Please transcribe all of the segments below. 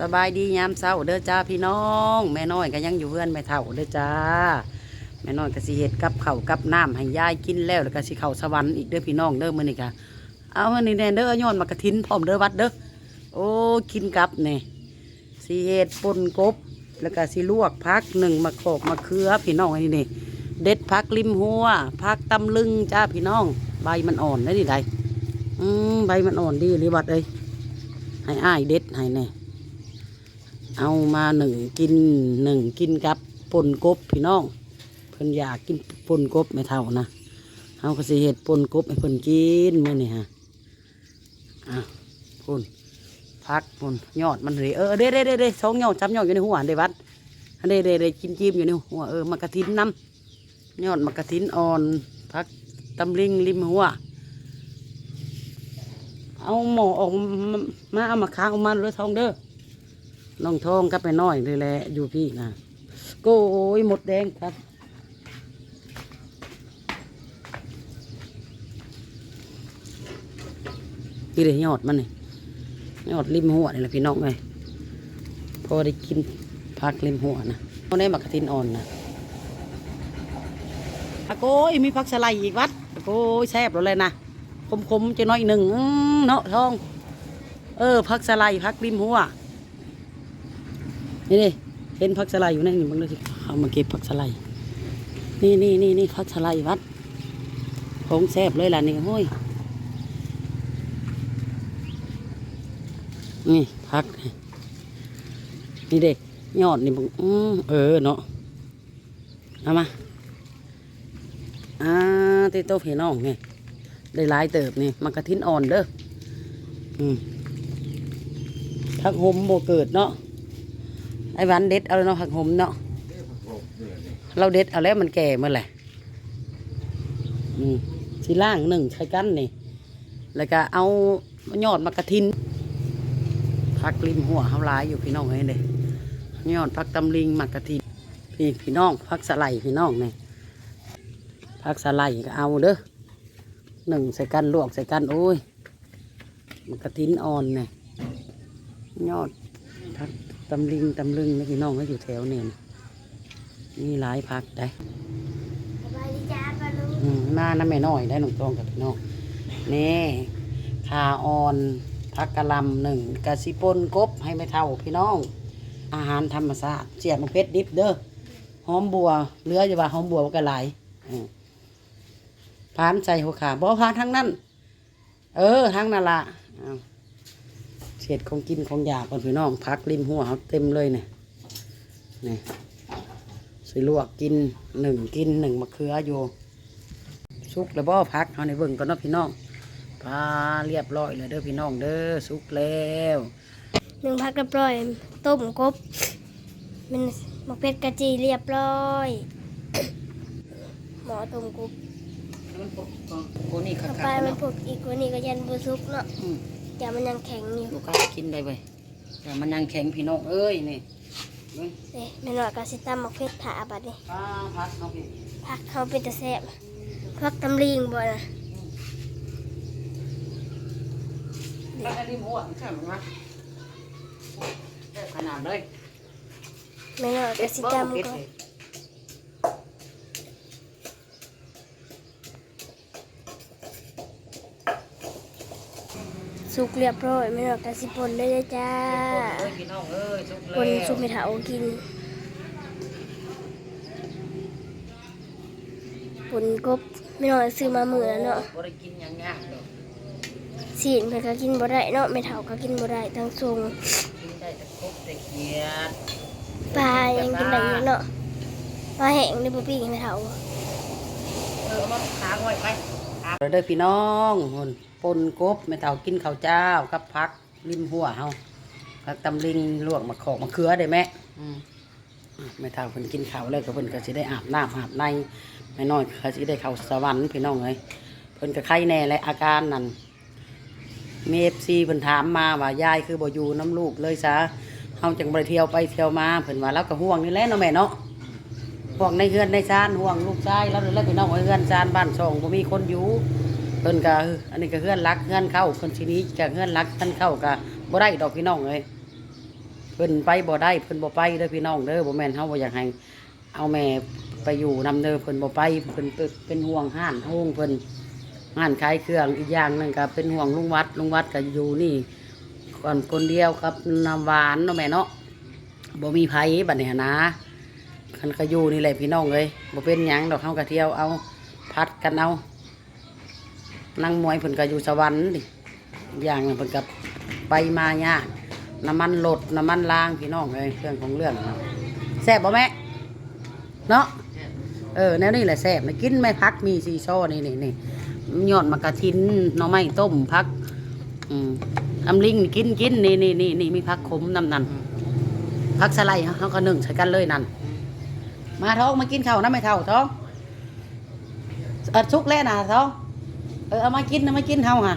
สบายดียามเช้าเด้อจ้าพี่น้อง แม่น้อยก็ยังอยู่เพื่อนแม่เฒ่าเด้อจ้าแม่น้อยก็สิเฮ็ดกับข้าวกับน้ำให้ยายกินแล้วแล้วก็สิเข้าสวรรค์อีกเด้อพี่น้องเด้อมื้อนี้ก็เอาอันนี้แน่เด้อย้อนมากระถินพร้อมเด้อวัดเด้อโอ้กินกับนี่สิเฮ็ดป่นกบ แล้วก็สิลวกผักหนึ่งมะโขกมะเขือพี่น้องอันนี้นี่เด็ดผักริมหัวผักตำลึงจ้าพี่น้องใบมันอ่อนได้ดิใดอืมใบมันอ่อนดีหรือวัดเอ้ยให้อ้ายเด็ดให้แน่ เอามาหนึ่งกินหนึ่งกินกับปนกบพี่น้องเพิ่นอยากกินปนกบไม่เท่านะเฮาก็สิเฮ็ดปนกบให้เพิ่นกินมื้อนี้ฮะอะพุ่นพักพุ่นยอดมันเลยเออเด้เด้เด้เด้สองยอดจำยอดอยู่ในหัวเด้วัดอันเด้เด้เด้จิ้มจิ้มอยู่ในหัวเออมากระทินน้ำยอดมากระทินอ่อนพักตำลิงริมหัวเอาหมอออกมามาเอามาค้างออกมาเลยทองเด้อ น้องทองก็ไปน้อยเลยแหละอยู่พี่นะโก้ยหมดแดงครับพี่เลยยอดมันนี่ยอดริมหัวนี่แหละพี่น้องเลยพอได้กินพักริมหัวนะเอาได้มักกะทินอ่อนนะอะโก้ยมีพักสไลอีกวัดอะโก้ยแซ่บเลยนะคมๆจะน้อยหนึ่งอื้อเนาะทอง เออพักสไลพักริมหัว นี่ดิเห็นผักสะไลอยู่นั่นนี่มึงดูสิเอามาเก็บผักสะไลนี่นี่นี่นี่ผักสะไลวัดผงแซบเลยล่ะนี่โอ้ยนี่ผักนี่เด็กยอดนี่มึงเออเนาะเอามาอ่าตีโตพี่น้องนี่ได้ลายเติบนี่มันกระทินอ่อนเด้ออืมผักหมโบเกิดเนาะ ไอ้หวันเด็ดเอาเนาะผักหมเนาะเราเด็ดเอาแล้วมันแก่เมื่อไหร่อืมสีล่างหนึ่งใช้กันนี่ แล้วก็เอายอดมากระทินพักริมหัวเขาหลายอยู่พี่น้องเอ้ยเด้ยอดพักตำลิงมากระทินพี่พี่น้องพักสไลพี่น้องนี่พักสไลก็เอาเด้อหนึ่งใส่กันลวกใส่กันโอ้ยมากระทินอ่อนเนี่ยยอดพัก ตำลิงตำลึงนะพี่น้องก็อยู่แถวเนี่ยนะมีหลายพักได้สบายดีจ้าปลาลุงอืมมาน้ำแม่น้อยได้หนุ่งตองกับพี่น้องนี่ขาอ่อนพักกะหลำหนึ่งกะสิปนกบให้ไม่เท่าพี่น้อง อาหารธรรมชาติเจียดมะเพชรดิบเด้อหอมบัวเหลืออยู่ว่าหอมบัวมันก็หลายอืมพานใส่หัวขาบ่พานทั้งนั้น เออทั้งนั่นละ เอาเศษของกินของอยากก่อนพี่น้องพักริมหัวเขาเต็มเลยเนี่ยนี่สิลวกกินหนึ่งกินหนึ่งมะเขืออยู่สุกแล้วบ่พักเอาในเบิ่งก่อนเนาะพี่น้องปลาเรียบร้อยเลยเด้อพี่น้องเด้อสุกแล้วหนึ่งพักเรียบร้อยต้มกบมันหมกเพชรกะจีเรียบร้อยหมอต้มกบโอ้นี่คัต่อกไปๆมันเนาะพวกอีกกว่านี้ก็ยันบูซุกเนาะ อืมแต่มันยังแข็งอยู่ลูกค้ากินได้เว้ยแต่มันยังแข็งพี่น้องเอ้ยนี่เบิ่งเอ๊ะแม่น้อยก็สิตำหมกเพชรถาบัดนี้ปลาพักเนาะพี่พักเขาเป็นตะแซ่บพักตำลิงบ่นะปลาริมหัวใช่ไหมวะแซ่บขนาดเลยแม่น้อยก็สิบ่ตำเผ็ดก่ สุกเรียบร้อยแม่น้อยก็สิป่นเลยเด้อจ้าเอ้ยพี่น้องเอ้ยสุกป่นแล้วสุกให้เถากินป่นกบแม่น้อยซื้อมามื้อแล้วเนาะบ่ได้กินอย่างเงี้ยดอกสีนเพิ่นก็กินบ่ได้เนาะไม่เฒ่าก็กินบ่ได้ทั้งทรงกินได้แต่กบแต่เขียดปลายังกินได้อยู่เนาะปลาแห้งนี่บ่ปิ้งไม่เฒ่าเออเอามาค้างไว้ไป เด้อพี่น้องหุ่นปนกบแม่เฒ่ากินข้าวเจ้ากับผักริมหัวเฮาผักตำลิงลวกมะขอกมะเขือได้ไหมอืมแม่เฒ่าเพิ่นกินข้าวแล้วก็เพิ่นก็สิได้อาบน้ำอาบในแม่น้อยก็สิได้เข้าสวรรค์พี่น้องเอ้ยเพิ่นก็ไข้แน่และอาการนั่นมี FC เพิ่นถามมาว่ายายคือบ่อยู่น้ำลูกเลยซะเฮาจังบ่ได้เที่ยวไปเที่ยวมาเพิ่นว่าแล้วก็ห่วงนี่แหละเนาะแม่เนาะ ห่วงในเฮือนในชานห่วงลูกชายแล้วแล้วพี่น้องเฮือนชานบ้านช่องบ่มีคนอยู่เพิ่นก็อันนี้ก็เฮือนรักเฮือนเข้าเพิ่นสิหนี้ก็เฮือนรักท่านเข้าก็บ่ได้ดอกพี่น้องเอ้ยเพิ่นไปบ่ได้เพิ่นบ่ไปเด้อพี่น้องเด้อบ่แม่นเฮาบ่อยากให้เอาแม่ไปอยู่นำเด้อเพิ่นบ่ไปเพิ่นเป็นห่วงห้านโฮงเพิ่นห้านขายเครื่องอีกอย่างหนึงก็เป็นห่วงลุงวัดลุงวัดก็อยู่นี่ก่อนคนเดียวกับน้ำหวานเนาะแม่เนาะบ่มีไผบัดนี้นะ คันก็อยู่นี่แหละพี่น้องเอ้ยบ่เป็นหยังดอกเฮาก็เที่ยวเอาพัดกันเอานั่งมวยเพิ่นก็อยู่สวรรค์ดิอย่างหนึงเพิ่นก็ไปมายากน้ำมันหลดน้ำมันล้างพี่น้องเลยเรื่องของเรื่องนะแซ่บบ่แม่เนาะเออแนวนี้แหละแซ่บนะกินไม่พักมีซีโซ่นี่นี่นี่ยอดมะกระทินน่อไม้ต้มพักอืมทำลิงกินกินนี่นี่นี่นี่มีพักขมน้ำนั่นพักสไลด์เขาก็นึ่งใส่กันเลยนั่น มาท้องมากินข้าวนะไม่เท่าท้องเออชุกแล้วนะท้องเออเอามากินนะมากินเฮาฮะ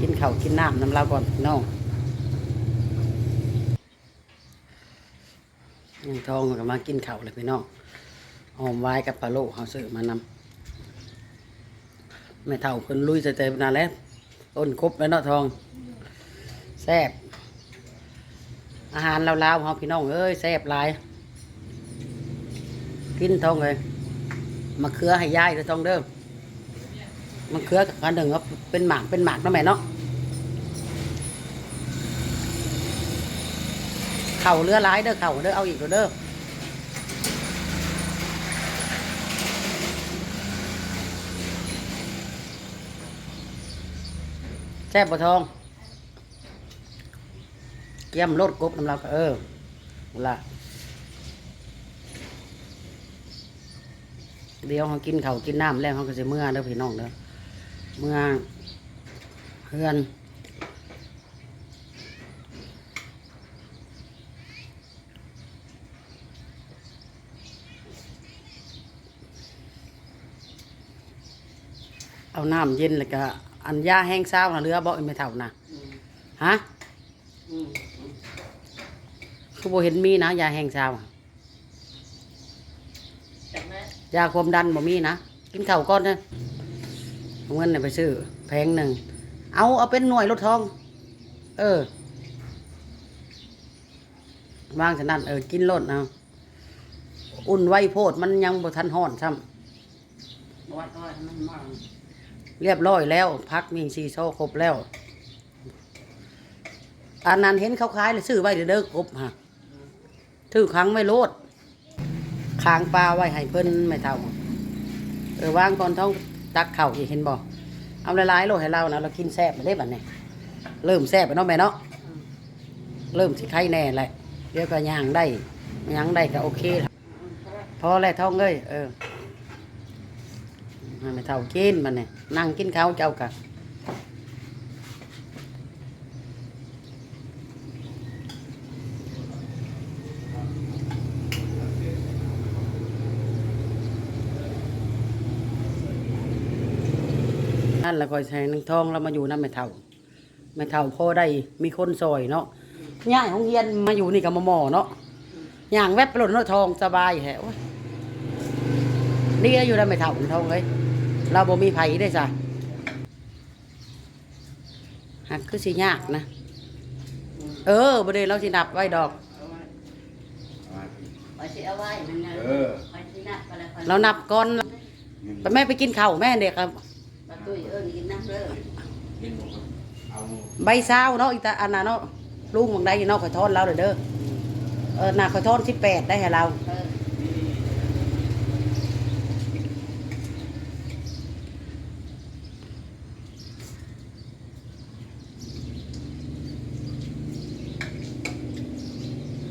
กินข้าวกินน้ำน้ำเราก่อนพี่น้องยังทองก็มากินข้าวเลยพี่น้องหอมไว้กับปลาโลเขาซื้อมานำไม่เท่าเพิ่นลุยใส่ใจนานแล้วต้นครบแล้วเนาะทองแซ่บอาหารลาวๆเขาพี่น้องเอ้ยแซ่บหลาย กินทองเลยมะเขือให้ยายเลยทองเด้อมะเขือกันหนึ่งครับเป็นหมากเป็นหมากเนาะแม่เนาะเข่าเรือร้ายเด้อเข่าเด้อเอาอีกเด้อเด้อแซ่บบทองเกี่ยมรถกบน้ำเราก็เออละ เดี๋ยวเขากินเขาวกินน้ำแล้วเขาก็จะเมื่อเด้อพี่น้องเด้อเมื่อเพื่อนเอาน้ำเย็นแล้วก็อันยาแห้งเศร้านะเรือบ่ไม่เท่านะฮะคือบ่เห็นมีนะยาแห้งเศร้าอะ ยาความดันบ่มีนะกินข้าวก่อนนะเอาเงินน่ะไปซื้อแพงหนึ่งเอาเอาเป็นหน่วยรถทอง เออวางฉะนั้นเออกินรถเอาอุ่นไวโพดมันยังบ่ทันห่อนซ้ำเรียบร้อยแล้ว พักมีซีโซ่ครบแล้วอันนั้นเห็นเขาขายเลยซื้อไว้เด้อครบฮะถือครั้งไม่โลด ค้างปลาไว้ให้เพิ่นไม่เท่าเออวางก่อนท้องตักเข่าอีกเห็นบ่เอาละลายโลให้เรานะเรากินแซ่บไปได้บัดนี้เริ่มแซ่บไปเนาะแม่เนาะเริ่มสิไข่แน่แหละเดี๋ยวก็ย่างได้ย่างได้ก็โอเคพอแล้วท้องเอ้ยเออไม่เท่ากินมันเนี่ยนั่งกินข้าวเจ้ากะ นั่นแหละคอยแทงนึงทองแล้วมาอยู่นั่นไม่เท่าไม่เท่าพอได้มีคนซอยเนาะย่างของเฮียนมาอยู่นี่กับมาหมอเนาะย่างแวบไปหล่นเนาะทองสบายแฮะโอ้ยนี่อยู่ได้ไม่เท่าทองเลยเราบ่มีไผได้จ้ะหักคือสิยากนะ เออบ่ได้เราสินับไว้ดอกไปสิเอาไว้มันนะเออไปสินับไปแล้วไปเรานับก่อนไปแม่ไปกินข้าวแม่เด็กครับ ประตูเอิ้นกินน้ำเด้อเอาใบซาวเนาะอีตาอันน่ะเนาะลุงบางใดเนาะขอยทอนเราเด้อเด้อเออน่ะขอยทอน18ได้ให้เราเออ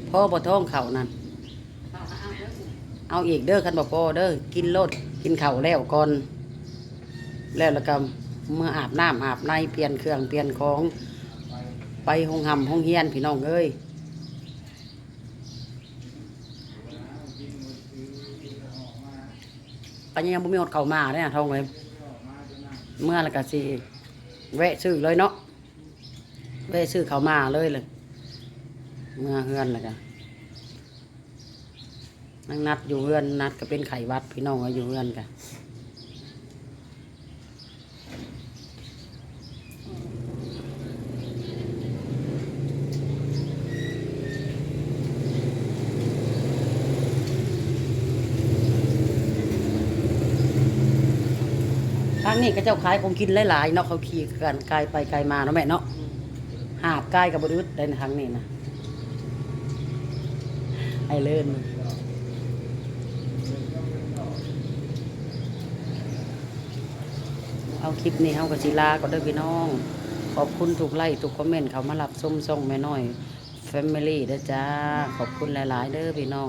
พ่อบ่ท้องข้าวนั่นเอาเอาเอาเด้อเอาอีกเด้อคันบ่พอเด้อกินโลดกินข้าวแล้วก่อน แล้วแล้วก็เมื่ออาบน้ำอาบในเปลี่ยนเครื่องเปลี่ยนของไปห้องหำห้องเฮียนพี่น้องเอ้ยปัญญาบุมีหดเข้ามาเนี่ยทองเลยเมื่อแล้วก็สิแวะซื้อเลยเนาะแวะซื้อเข้ามาเลยเลย เมื่อเฮือนแล้วกันนั่งนัดอยู่เฮือนนัดก็เป็นไขหวัดพี่น้องก็อยู่เฮือนกัน นี้ก็เจ้าขายของกินหลายๆเนาะเขาขี่กันไกลไปไกลมาเนาะแม่เนาะหาบไกลกับบไดอึดได้ในทางนี้นะไอเลิ่นเอาคลิปนี้เฮากับศิลาก็เด้อพี่น้อง ขอบคุณทุกไลค์ทุกคอมเมนต์เขามารับส้มส่งแม่น้อยแฟมิลี่เด้จ้า ขอบคุณหลาย ๆ เด้อพี่น้อง